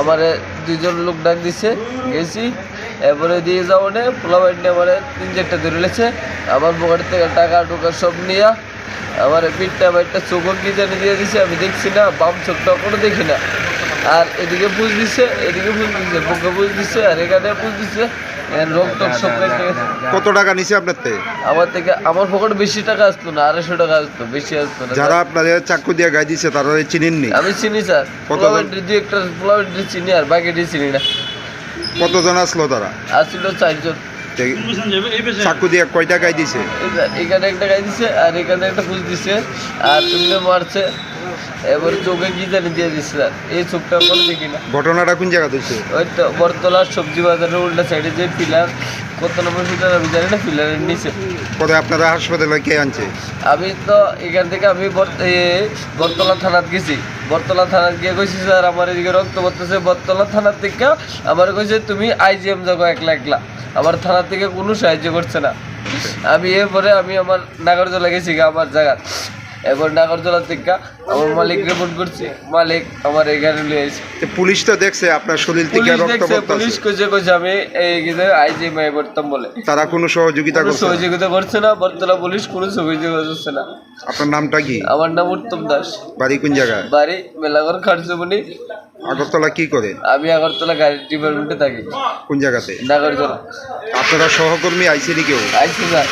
আমার দুইজন লোক ডাক দিছে, গেছি, এরপরে দিয়ে যাব নে পোলা বাইনে আমার তিন চারটা ধরে লেছে আমার পকেট থেকে টাকা টুকা সব নিয়ে আমার পিঠটা বাইটটা চোখও কি জানি দিয়ে দিছে, আমি দেখছি না, বাম চোখটা কোনো দেখি না। আর এদিকে বুঝ দিছে, এদিকে বুঝ দিছে, বুকে বুঝ দিছে, আর এখানে বুঝ দিছে। রোগ টোক সব কত টাকা নিছে আপনার থেকে আমার থেকে আমার পকেটে বেশি টাকা আসতো না আড়াইশো টাকা আসতো বেশি আসতো না। যারা আপনাদের চাকু দিয়ে গাই দিছে তারা চিনেননি? আমি চিনি স্যার। কতজন? দুই একটা চিনি আর বাকিটি চিনি না। কতজন আসলো তারা? আসছিল চারজন। চাকু দিয়ে কয়টা গাই দিছে? এখানে একটা গাই দিছে আর এখানে একটা ফুল দিছে। আর এমনি মারছে। এবার চোখে কি জানি দিয়ে দিচ্ছে স্যার এই চোখটা কোনো দেখি না। ঘটনাটা কোন জায়গা দিছে ওই তো বরতলা সবজি বাজারের উল্টা সাইডে যে পিলার কত নম্বর পিলার আমি জানি না পিলারের নিচে। পরে আপনারা হাসপাতালে কে আনছে? আমি তো এখান থেকে আমি বরতলা থানাত গেছি। বরতলা থানাত গিয়ে কইছি স্যার আমার এদিকে রক্ত পড়তেছে। বরতলা থানার থেকে আমার কইছে তুমি আইজিএম যাব একলা একলা আমার থানা থেকে কোনো সাহায্য করছে না। আমি এরপরে আমি আমার নাগরজলা গেছি আমার জায়গা এবার নাগরজলা থেকে আমার মালিক রিপোর্ট করছি মালিক আমার এখানে আইছে তো পুলিশ তো দেখছে আপনার শরীর থেকে পুলিশ রক্ত কইছে কইছে আমি এই আইজিএম এ করতাম বলে। তারা কোনো সহযোগিতা করছে সহযোগিতা করছে না বরতলা পুলিশ কোনো সহযোগিতা করছে না। আপনার নামটা কি? আমার নাম উত্তম দাস। বাড়ি কোন জায়গায়? বাড়ি মেলাগর খাটজমনি আগরতলা কি করে? আমি আগরতলা গাড়ি ডিপার্টমেন্টে থাকি। কোন জায়গাতে? নাগরজলা আপনারা সহকর্মী আইসিনি কেউ? আইসি স্যার